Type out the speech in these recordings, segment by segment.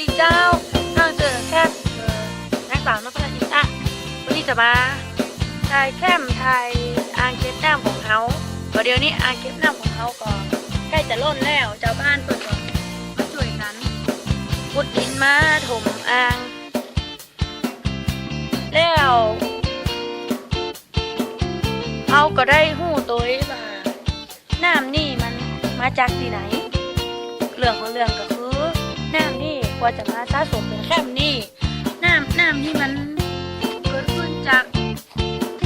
ดีเจ้าทางเจอแค่เออนักสาวนพรัตน์อินอะวันนี้จะมาถ่ายแคมถ่ายอ่างเก็บน้ำของเขาเดี๋ยวนี้อ่างเก็บน้ำของเขาก็ใกล้จะล้นแล้วเจ้าบ้านเปิดก่อนมาช่วยกันพุดดินมาถมอ่าง แล้วเขาก็ได้หู้ตัวว่าน้ำนี่มันมาจากที่ไหน เรื่องของเรื่องก็ กว่าจะมาสะสมเป็นแคมนี่น้ำน้ำนี่มันเกิดขึ้นจาก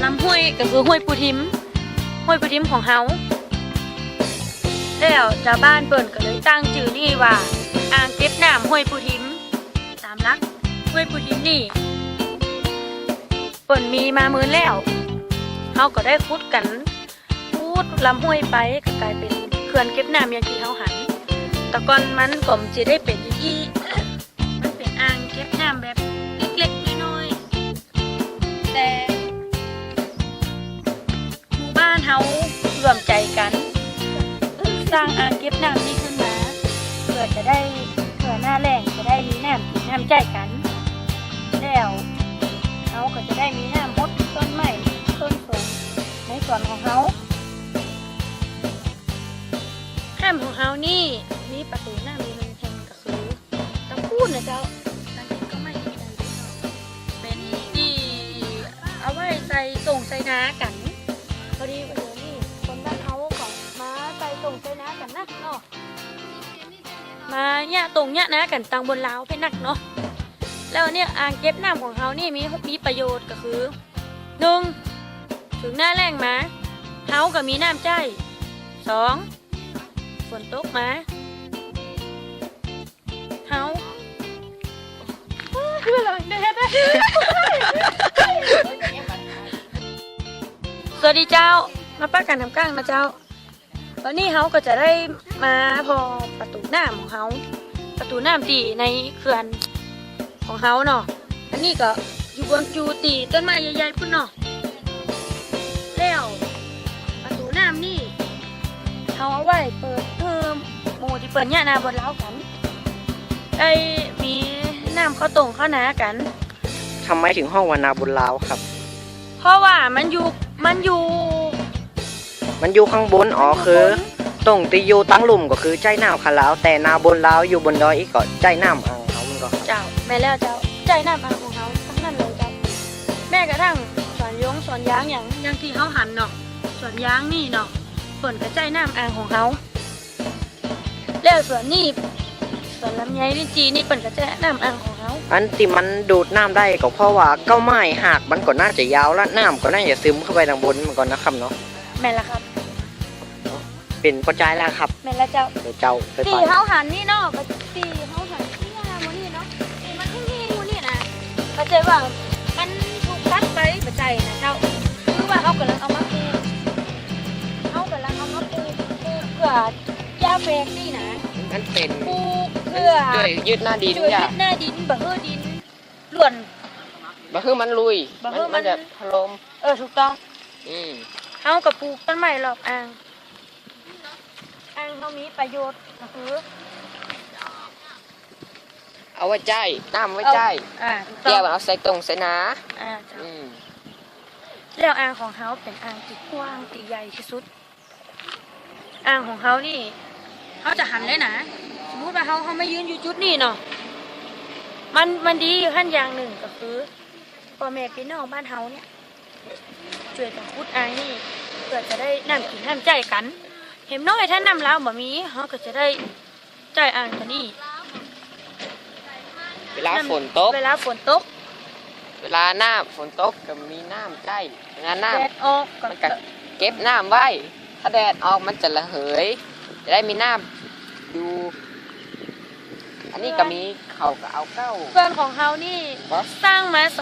ลำห้วยก็คือห้วยปูทิมห้วยปูทิมของเฮาแล้วชาวบ้านเปิ่นก็เลยตั้งชื่อนี่ว่าอ่างเก็บน้ำห้วยปูทิมตามรักห้วยปูทิมนี่เปิ่นมีมามือแล้วเฮาก็ได้คุดกันพูดลำห้วยไปก็กลายเป็นเขื่อนเก็บน้ำอย่างที่เฮาหันแต่ก่อนมันก็มจะได้เป็นอย่ น้ำแบบเล็กๆน้อยๆแต่หมู่บ้านเฮารวมใจกัน สร้างอ่างเก็บน้ำนี้ขึ้นมาเพื่อจะได้เพื่อหน้าแรงจะได้มีน้ำกินน้ำใจกัน แล้วเขาก็จะได้มีน้ำมดต้นไม้ต้นสนในส่วนของเขาแคมของเฮานี่มีประตูหน้ามีหนึ่งแห่งก็คือตะพูดนะเจ้า น้ากันพอดีว่าเดี๋ยวนี้คนบ้านเฮาก็มาใส่ส่งใส่น้ากันนักเนาะมาเนี่ยตรงเนี่ยนะกันตังบนลาวไปนักเนาะแล้วเนี่ยอ่างเก็บน้ำของเฮานี่มีมีประโยชน์ก็คือหนึ่งถึงหน้าแรงมาเฮาก็มีน้ำใจสองฝนตกมาเฮาคืออะไรเนี่ย สวัสดีเจ้า มาป้ากันทำก้างนะเจ้า วันนี้เฮาก็จะได้มาพอประตูน้ำของเฮาประตูน้ำตีในเขื่อนของเฮาเนาะ อันนี้ก็อยู่บนจูตีต้นไม้ใหญ่ๆพุ่นเนาะแล้วประตูน้ำนี่เขาเอาไว้เปิดเพิ่มหมูที่เปิดเนี่ยนาบนเล้ากัน ได้มีน้ำข้าวตรงข้าวหนากันทำไมถึงห้องวานาบุญลาวครับ เพราะว่ามันอยู่ มันอยู่มันอยู่ข้างบนอ๋อคือตรงตีอยู่ตั้งหลุมก็คือใจน้ำขาลาวแต่นาบนลาวอยู่บนดอยอีกก็ใจน้ำอ่างเขามันก็เจ้าแม่แล้วเจ้าใจน้ำอันของเขาทั้งนั้นเลยเจ้าแม่กระทั่งสวนยงสวนยางอย่างอย่างที่เขาหันเนาะสวนยางนี่เนาะเปิดกระใจน้ำอ่างของเขาแล้วสวนนี่ สวนลำไยลิ้นจีนี่เปิดกระใจน้ำอ่างของเขาอันที่มันดูดน้ำได้ก็เพราะว่าเก้าไม้หักมันก็น่าจะยาวและน้ำก็น่าจะซึมเข้าไปทางบนมันก่อนนะครับเนาะแม่ละครับ เป็นปัจจัยแล้วครับแม่ละเจ้าเดี๋ยวเจ้าไปตีไปเขาหันนี่เนาะก็ตีเขาหันที่ยาโมนี่เนาะตีมันที่นี่โมนี่นะเข้าใจว่ามันถูกตัดไปปัจจัยนะเจ้าคือว่าเขากำลังเอามาปลูกเขากำลังเอามาปลูกปลูกเพื่อยาแฝกนี่นะมันเป็น ปลูก เพื่อด้วยยึดหน้าดินช่วยอย่ายึดหน้าดินบ่เฮือดินล้วน บ่คือมันลุยบ่คือมัน จะถล่มเออถูกต้องอืมเขากับปลูกต้นไม้รอบอ่างอ่างเขามีประโยชน์ก็คือเอาไว้ใจน้ำไว้ใจอ่าถูกต้แก้อวงเอาใส่ตรงใส่หนาอ่าจ้ะอืมแล้วอ่างของเขาเป็นอ่างที่กว้างที่ใหญ่ที่สุด อ่างของเขานี่เขาจะหันเลยนะส มมติว่าเขาเขาไม่ยืนอยู่จุดนี้เนาะมันมันดีอยู่ขั้นอย่างหนึ่งก็คือพ่อแม่พี่น้องบ้านเฮาเนี่ยช่วยกันขุดอ่างนี่เพื่อจะได้น้ำกินน้ำใจกัน เห็นน้อยถ้าน้ำแล้วบ่มีเขาก็จะได้ใจายอ่างตัวนี้เวลาฝนตกเวลาฝนตก เวลาหน้าฝนตกก็มีน้ำใจงานน้แดดออกำก็มันก็เก็บน้ำไว้ ถ้าแดดออกมันจะระเหย จะได้มีน้ำอยู่อั นนี้ก็มีเขาก็เอาเก้า เพื่อนของเฮานี่บอสสร้างมาส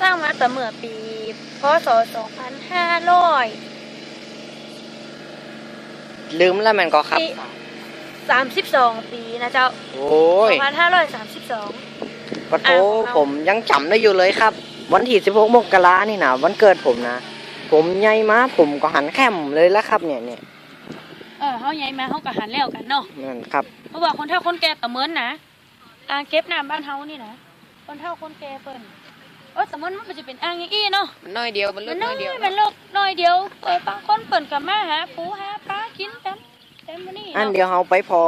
สร้างมาแต่เมื่อปีพศ2500ลืมแล้วมันก็ครับปี32ปีนะเจ้า โอ้ย2532 ปะโถอ่าของเรา ผมยังจำได้อยู่เลยครับ วันที่16มกรานี่นะวันเกิดผมนะ ผมใหญ่มาผมก็หันแคมเลยแล้วครับเนี่ยเนี่ยเออเฮาใหญ่มาเฮาก็หันแล้วกันเนาะ นั่นครับ เพราะว่าคนเฒ่าคนแก่ก็เหมือนนะอ่างเก็บน้ำบ้านเฮานี่นะคนเฒ่าคนแก่เปิ้นเออแต่มันมันจะเป็นอ่างอย่างอี้เนาะมันน้อยเดียวมันเลืมัอกนน้น้ออยยเดียวมันเลิกน้อยเดียวเปิดบางคนเปิ่นกับมาหาปูหาปลากินกันเต็มมื้อนี้อันเนาะเดียวเฮาไปพอ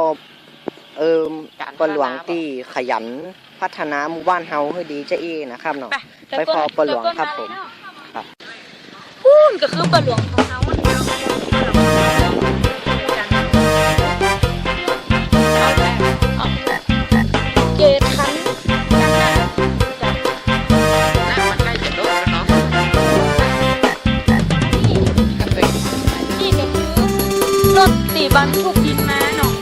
เอิมปลหลวงตีขยันพัฒนาหมู่บ้านเฮาให้ดีจะเอนะครับเนาะไปพอปลาหลวงครับผมครับพูนก็คือปลาหลวงของเฮา บรรทุกดินมาเนาะ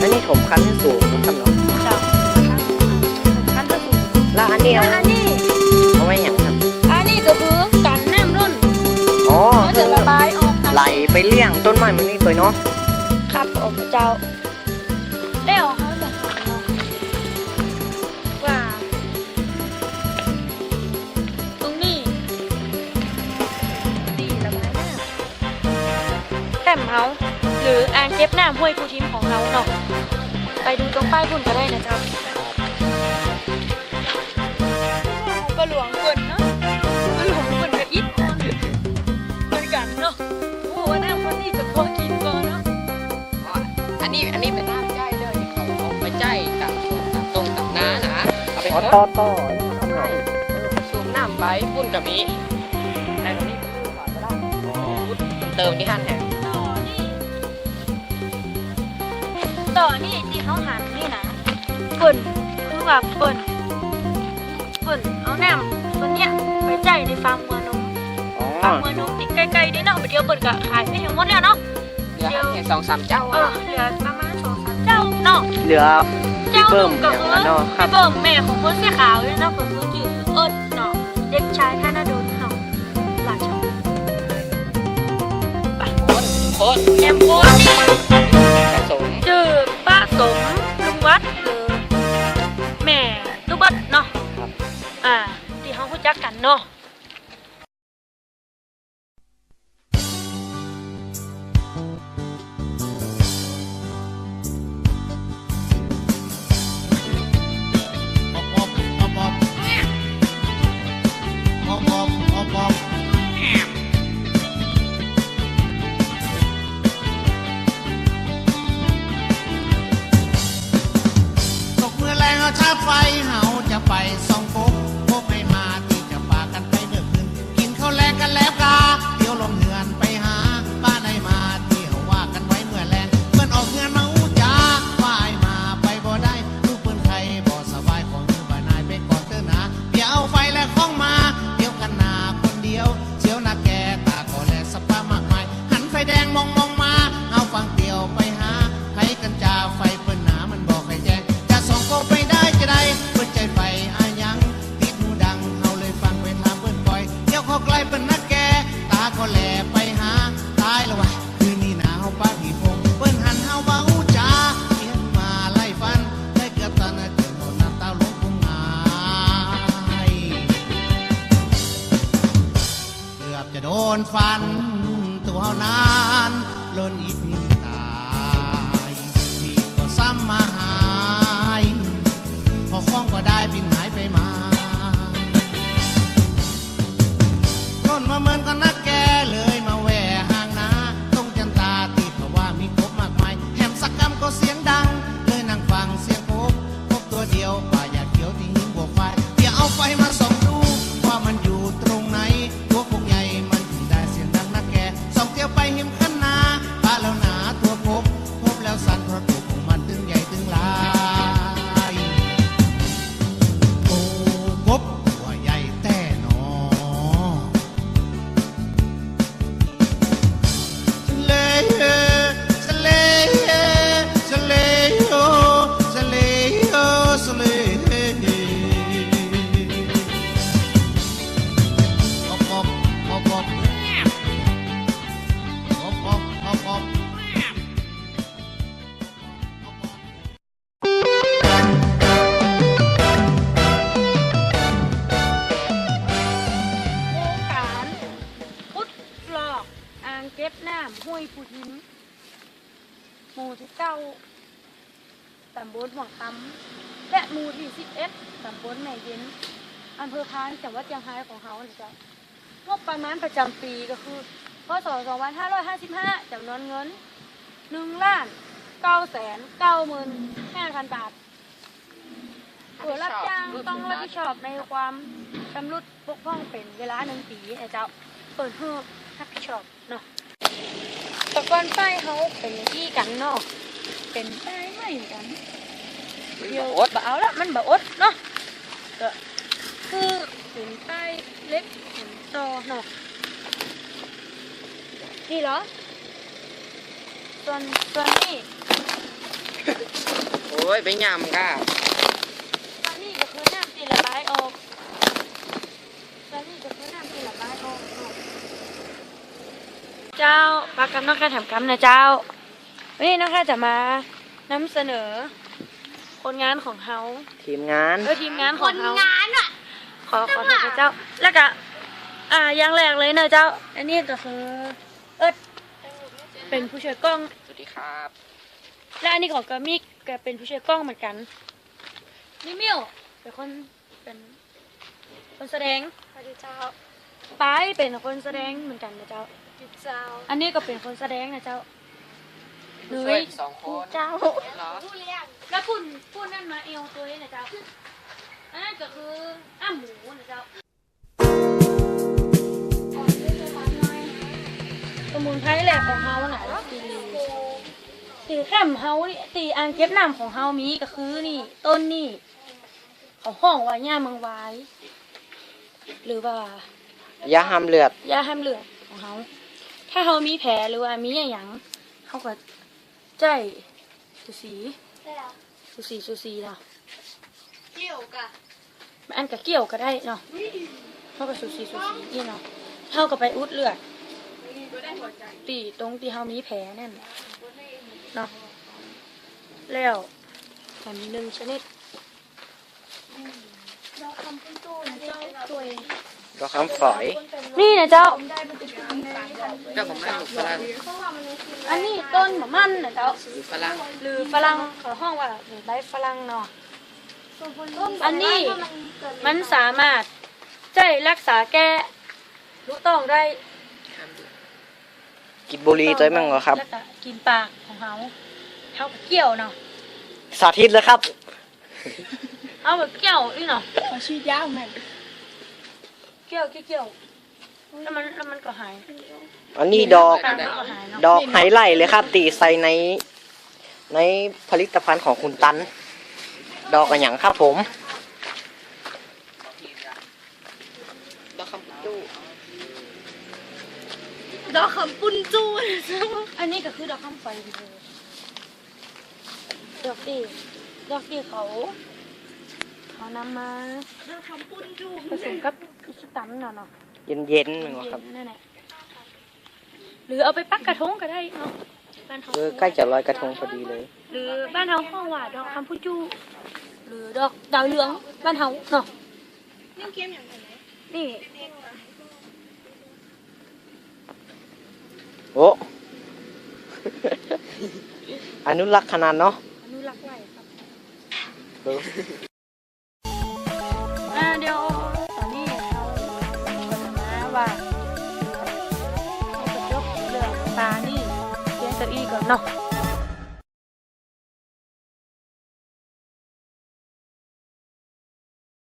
อันนี้ถมคันให้สูงนะครับเนาะเจ้าคันก็สูงแล้วอันนี้แล้เอาวอันนี้ เอาไว้อย่างครับ อันนี้ก็คือกันน้ำรุ่นอ๋อเขาจะระบายออกทางไหลไปเลี้ยงต้นไม้มันนี่ตัวเนาะครับออกเจ้า แคมป์เฮาหรืออ่างเก็บน้ำห้วยภูทิมของเราเนาะไปดูตรงป้ายคุณก็ได้นะเจ้าปลาหลวงเปิ่นเนาะปลาหลวงเปิ่นกับอิดอ่อนเหมือนกันเนาะโอ้ว่าน้ำคนนี้จะพอกินก่อนเนาะอันนี้อันนี้เป็นน้ำใจเลยที่เขาเอาไปใจกับกับตรงกับน้านะเอาไปอ๋อทต่อดต่อนะครับเนาะสูบน้ำไปปุ่นกับมีแต่ตรงนี้เติมที่หันแห ต่อนี่ที่เขาหันนี่นะเปิ่นคือแบบเปิ่นเปิ่นเอาน้ำตัวเนี้ยไปใจในฟาร์มวัวนมอ๋อฟาร์มวัวนมติดใกล้ๆนี่เนาะไปเดียวเปิ่นก็ขายไม่ถึงหมดแล้วเนาะเหลือแค่สองสามเจ้าเอออะเหลือประมาณสองสามเจ้าเนาะเหลือเจ้าหเบิ่นึ่มงก็อย่างคือนั้นเนาะครับพี่เบิ่มแม่ของคนเสื้อขาวเนี่ยเนาะเปิ่นคือจืดเอิดเนาะเด็กชายธนดลเนาะหล คนคนแอมโคนนี่ผสมชื่อป้าสมลุงวัดหรือแม่ลูกบัดเนาะ ครับ อ่า ที่เขารู้จักกันเนาะ บลหัวคำและหมู่ที่11ตำบลแม่เย็นอำเภอพานจังหวัดเชียงรายของเฮานะจ๊ะงบประมาณประจำปีก็คือพศ2555จำนวนเงิน1ล้าน9แสน9หมื่น5,000 บาทผู้รับจ้างต้องรับผิดชอบในความชำรุดบกพร่องเป็นเวลาหนึ่งปีนะจ๊ะเปิดเพื่อรับผิดชอบเนาะตะกอนป้ายเขาเป็นที่กันเนาะเป็นป้ายไม่เหมือนกัน เดี๋ยวอดบ่เอาละมันบ่อดเนาะก็คือเป็นป้ายเล็กเห็นโตเนาะนี่เหรอส่วนส่วนนี้โอ้ยไปยำก้าส่วนนี้ก็คือน้ำที่ระบายออกส่วนนี้ก็คือน้ำที่ระบายออกเนาะเจ้าปากกำนักการทำกำนะเจ้าวันนี้นักการจะมานำเสนอ ผลงานของเฮาทีมงานเออทีมงานของเขางานอะ ขอขอโทษนะเจ้า แล้วก็อ่าอย่างแรกเลยนะเจ้า อันนี้ก็คือเอิดเป็นผู้ช่วยกล้อง สวัสดีครับ และอันนี้ของกามิกก็เป็นผู้ช่วยกล้องเหมือนกันนี่มิวเป็นคนเป็นคนแสดงสวัสดีเจ้าปายเป็นคนแสดงเหมือนกันนะเจ้า จิตเจ้า อันนี้ก็เป็นคนแสดงนะเจ้า ผู้ช่วยอีกสองคนเจ้า เหรอผู้เลี้ยงแล้วคุณพูดนั่นมาเอวตัวนี้นะเจ้าอันนั้นก็คืออ้าหมูนะเจ้าสมุนไพรแหลกของเฮาน่ะตีตีแคมเฮานี่ตีอ่างเก็บน้ำของเฮามีก็คือนี่ ต้นนี่เขาห้องว่าหญ้าเมืองวาย หรือว่า ยาห้ามเลือดหญ้าห้ามเลือดของเฮาถ้าเฮามีแผลหรือว่ามีอย่างหยังเฮาก็ ใจสุสีแต่สุสีสุสีเนาะเกี่ยวกับอันกับเกี่ยวก็ได้เนาะเฮาก็สุสีสุสีนี่เนาะเฮาก็ไปอุดเลือดตีตรงที่เฮามีแผลนั่นเนาะแล้วแถมหนึ่งชนิด เราทำเป็นตู้นะเจ้าตัวเองดอกคำฝอย นี่นะเจ้าได้มันจะเป็นในกันเจ้าของมันอยู่ฝรั่งเพราะว่ามันมีคืออันนี้ต้นมะมันนะเจ้าอยู่ฝรั่งหรือฝรั่งเขาห้องว่าหรือใบฝรั่งเนาะส่วนคนอันนี้มันสามารถใจรักษาแก้รู้ต้องได้ กินบุหรีตัวมั่งเหรอครับ แล้วก็กินปากของเฮาเฮากับเกี่ยวเนาะ สาธิตเลยครับ เฮากับเกี่ยวอีเนาะขอชื่อยาวแม่เกี่ยวเกี่ยวเกี่ยวแล้วมันแล้วมันก็หายอันนี้ดอกมันก็หายเนาะดอกไฮไลท์เลยครับ ตีใส่ใน ในผลิตภัณฑ์ของคุณตัน ดอกกระหยังครับผม ดอกคำจู้ดอกคำปุ้นจู้นะเจ้าอันนี้ก็คือดอกข้ามไฟเลยดอกที่ดอกที่เขา เขานำมาดอกคำปุ้นจู้ผสมกับอิสตันเนาะเนาะเย็นๆมั้งครับเย็นนั่นแหละหรือเอาไปปักกระทงก็ได้เนาะบ้านเฮาเออใกล้จะลอยกระทงพอดีเลย หรือบ้านเฮาห้องว่าดอกคำพูจูหรือดอกดาวเหลืองบ้านเฮาเนาะนี่เกมอย่างไรนี่โอ้อนุรักษ์ขนาดเนาะอนุรักษ์ไว้ครับ